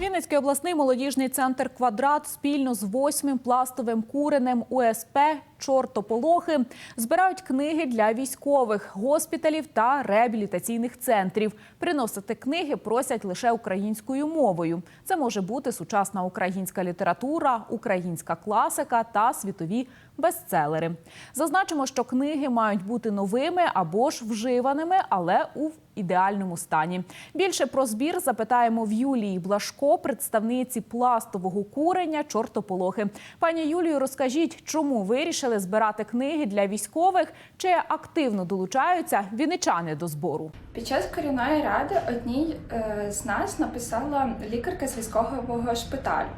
Вінницький обласний молодіжний центр Квадрат спільно з восьмим пластовим куренем УСП Чортополохи збирають книги для військових, госпіталів та реабілітаційних центрів. Приносити книги просять лише українською мовою. Це може бути сучасна українська література, українська класика та світові бестселери. Зазначимо, що книги мають бути новими або ж вживаними, але у ідеальному стані. Більше про збір запитаємо в Юлії Блашко, представниці пластового курення чортополохи. Пані Юлію, розкажіть, чому вирішили збирати книги для військових, чи активно долучаються віничани до збору? Під час корінної ради одній е, з нас написала лікарка з військового шпиталю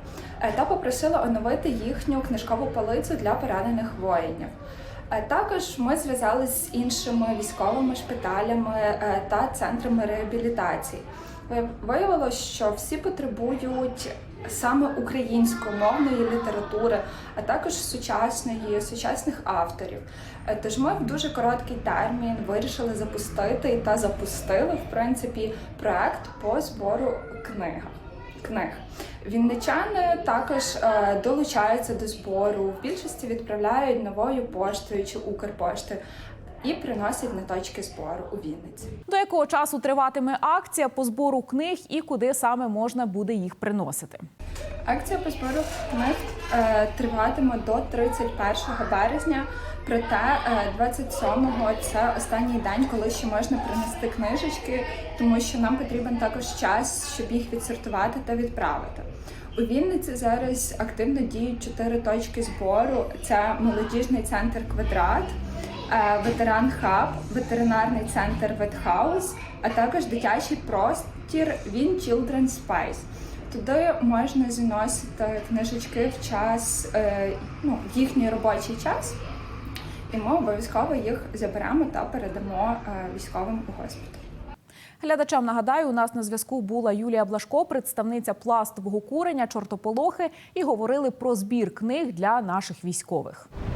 е, та попросила оновити їхню книжкову полицю для поранених воїнів. Також ми зв'язалися з іншими військовими шпиталями е, та центрами реабілітації. Ви- Виявилось, що всі потребують саме українськомовної літератури, а також сучасної, сучасних авторів. Е, Тож ми в дуже короткий термін вирішили запустити та запустили в принципі проект по збору книг. Книг вінничани також е, долучаються до збору. В більшості відправляють новою поштою чи Укрпоштою і приносять на точки збору у Вінниці. До якого часу триватиме акція по збору книг і куди саме можна буде їх приносити? Акція по збору книг е, триватиме до 31 березня. Проте е, 27-го це останній день, коли ще можна принести книжечки, тому що нам потрібен також час, щоб їх відсортувати та відправити. У Вінниці зараз активно діють чотири точки збору: це молодіжний центр Квадрат, е, ветеран хаб, ветеринарний центр Ветхаус, а також дитячий простір Він Children's Space. Туди можна заносити книжечки в час, е, ну, їхній робочий час, і ми обов'язково їх заберемо та передамо е, військовим у госпіталь. Глядачам нагадаю, у нас на зв'язку була Юлія Блашко, представниця пластового курення чортополохи, і говорили про збір книг для наших військових.